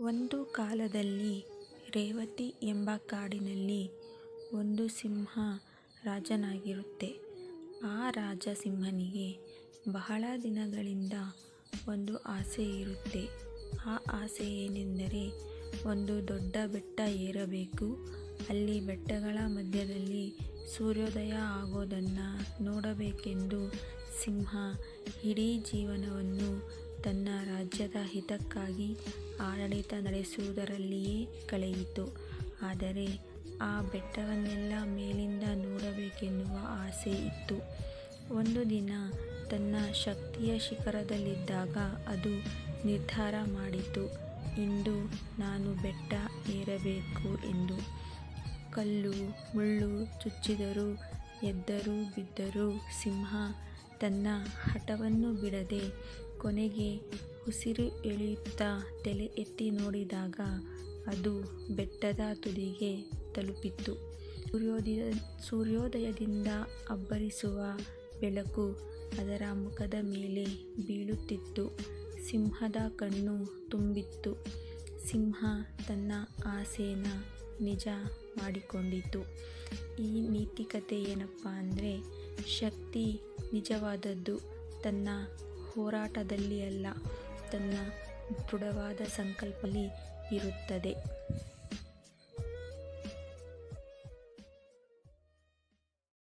ಒಂದು ಕಾಲದಲ್ಲಿ ರೇವತಿ ಎಂಬ ಕಾಡಿನಲ್ಲಿ ಒಂದು ಸಿಂಹ ರಾಜನಾಗಿರುತ್ತೆ. ಆ ರಾಜ ಸಿಂಹನಿಗೆ ಬಹಳ ದಿನಗಳಿಂದ ಒಂದು ಆಸೆ ಇರುತ್ತೆ. ಆ ಆಸೆ ಏನೆಂದರೆ ಒಂದು ದೊಡ್ಡ ಬೆಟ್ಟ ಏರಬೇಕು. ಅಲ್ಲಿ ಬೆಟ್ಟಗಳ ಮಧ್ಯದಲ್ಲಿ ಸೂರ್ಯೋದಯ ಆಗೋದನ್ನು ನೋಡಬೇಕೆಂದು ಸಿಂಹ ಇಡೀ ಜೀವನವನ್ನು ತನ್ನ ರಾಜ್ಯದ ಹಿತಕ್ಕಾಗಿ ಆಡಳಿತ ನಡೆಸುವುದರಲ್ಲಿಯೇ ಕಳೆಯಿತು. ಆದರೆ ಆ ಬೆಟ್ಟವನ್ನೆಲ್ಲ ಮೇಲಿಂದ ನೋಡಬೇಕೆನ್ನುವ ಆಸೆ ಇತ್ತು. ಒಂದು ದಿನ ತನ್ನ ಶಕ್ತಿಯ ಶಿಖರದಲ್ಲಿದ್ದಾಗ ಅದು ನಿರ್ಧಾರ ಮಾಡಿತು ಇಂದು ನಾನು ಬೆಟ್ಟ ಏರಬೇಕು ಎಂದು. ಕಲ್ಲು, ಮುಳ್ಳು ಚುಚ್ಚಿದರೂ, ಎದ್ದರೂ, ಬಿದ್ದರೂ ಸಿಂಹ ತನ್ನ ಹಠವನ್ನು ಬಿಡದೆ ಕೊನೆಗೆ ಉಸಿರು ಎಳೆಯುತ್ತಾ ತಲೆ ಎತ್ತಿ ನೋಡಿದಾಗ ಅದು ಬೆಟ್ಟದ ತುದಿಗೆ ತಲುಪಿತ್ತು. ಸೂರ್ಯೋದಯ, ಸೂರ್ಯೋದಯದಿಂದ ಅಬ್ಬರಿಸುವ ಬೆಳಕು ಅದರ ಮುಖದ ಮೇಲೆ ಬೀಳುತ್ತಿತ್ತು. ಸಿಂಹದ ಕಣ್ಣು ತುಂಬಿತ್ತು. ಸಿಂಹ ತನ್ನ ಆಸೆನ ನಿಜ ಮಾಡಿಕೊಂಡಿತು. ಈ ನೀತಿಕತೆ ಏನಪ್ಪ ಅಂದರೆ ಶಕ್ತಿ ನಿಜವಾದದ್ದು ತನ್ನ ಹೋರಾಟದಲ್ಲಿ ಅಲ್ಲ, ತನ್ನ ದೃಢವಾದ ಸಂಕಲ್ಪಲ್ಲಿ ಇರುತ್ತದೆ.